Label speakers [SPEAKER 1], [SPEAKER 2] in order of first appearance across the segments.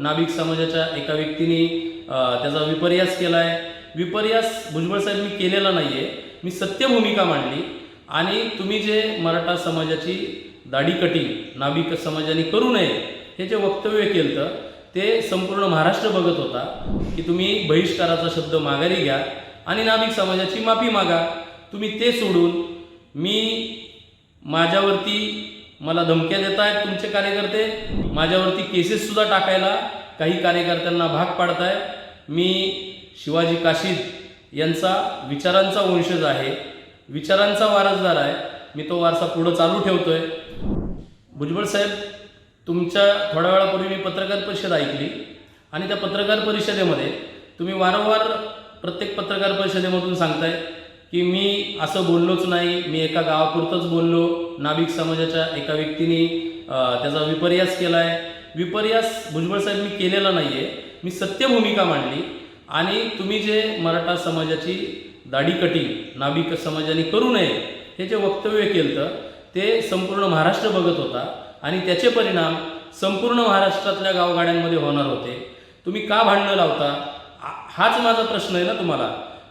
[SPEAKER 1] नाभिक समाजाच्या एका व्यक्तीने त्याचा विपर्यास केला आहे विपर्यास भुजबळ साहेब मी केलेला नाही आहे मी सत्य भूमिका मांडली. आणि तुम्ही जे मराठा समाजाची दाढी कटिंग नाभिक समाजाने करू नये हे जे वक्तव्य केलं तर ते संपूर्ण महाराष्ट्र बघत होता की तुम्ही बहिष्काराचा शब्द माघारी घ्या आणि नाभिक समाजाची माफी मागा. तुम्ही ते सोडून मी माझ्यावरती मला धमक्या देत आहेत तुमचे कार्यकर्ते. माझ्यावरती केसेससुद्धा टाकायला काही कार्यकर्त्यांना भाग पाडत आहे मी शिवाजी काशीद यांचा विचारांचा वंशज आहे. विचारांचा वारसदार आहे. मी तो वारसा पुढं चालू ठेवतो आहे भुजबळ साहेब तुमच्या थोड्या वेळापूर्वी मी पत्रकार परिषद ऐकली आणि त्या पत्रकार परिषदेमध्ये तुम्ही वारंवार प्रत्येक पत्रकार परिषदेमधून सांगताय की मी असं बोललोच नाही मी एका गावापुरतंच बोललो. नाभिक समाजाच्या एका व्यक्तीने त्याचा विपर्यास केला आहे विपर्यास भुजबळ साहेब मी केलेला नाही आहे मी सत्य भूमिका मांडली आणि तुम्ही जे मराठा समाजाची दाढी कटिंग नाभिक समाजाने करू नये हे जे वक्तव्य केलं तर ते संपूर्ण महाराष्ट्र बघत होता आणि त्याचे परिणाम संपूर्ण महाराष्ट्रातल्या गावगाड्यांमध्ये होणार होते. तुम्ही का भांडणं लावता? हाच माझा प्रश्न आहे ना तुम्हाला.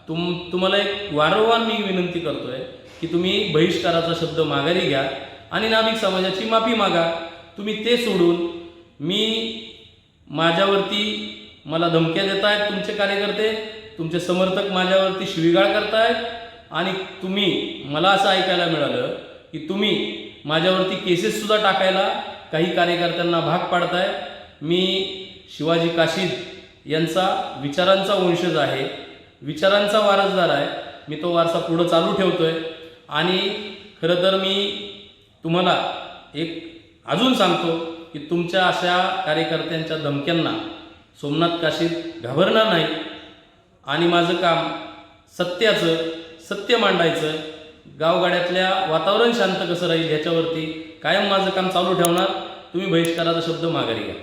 [SPEAKER 1] तुम तुम्हाला एक वारंवार मी विनंती करतोय की तुम्ही बहिष्काराचा शब्द माघारी घ्या आणि नाभिक समाजाची माफी मागा. तुम्ही ते सोडून मी माझ्यावरती मला धमक्या देत आहेत तुमचे कार्यकर्ते तुमचे समर्थक माझ्यावरती शिवीगाळ करतायत आणि तुम्ही मला असं ऐकायला मिळालं की तुम्ही माझ्यावरती केसेससुद्धा टाकायला काही कार्यकर्त्यांना भाग पाडताय. मी शिवाजी काशीद यांचा विचारांचा वंशज आहे. विचारांचा वारसदार आहे मी तो वारसा पुढं चालू ठेवतो आहे आणि खरं तर मी तुम्हाला एक अजून सांगतो की तुमच्या अशा कार्यकर्त्यांच्या धमक्यांना सोमनाथ काशीत घाबरणार नाही. आणि माझं काम सत्याचं सत्य मांडायचं गावगाड्यातल्या वातावरण शांत कसं राहील ह्याच्यावरती कायम माझं काम चालू ठेवणार. तुम्ही बहिष्काराचा शब्द माघारी घ्या.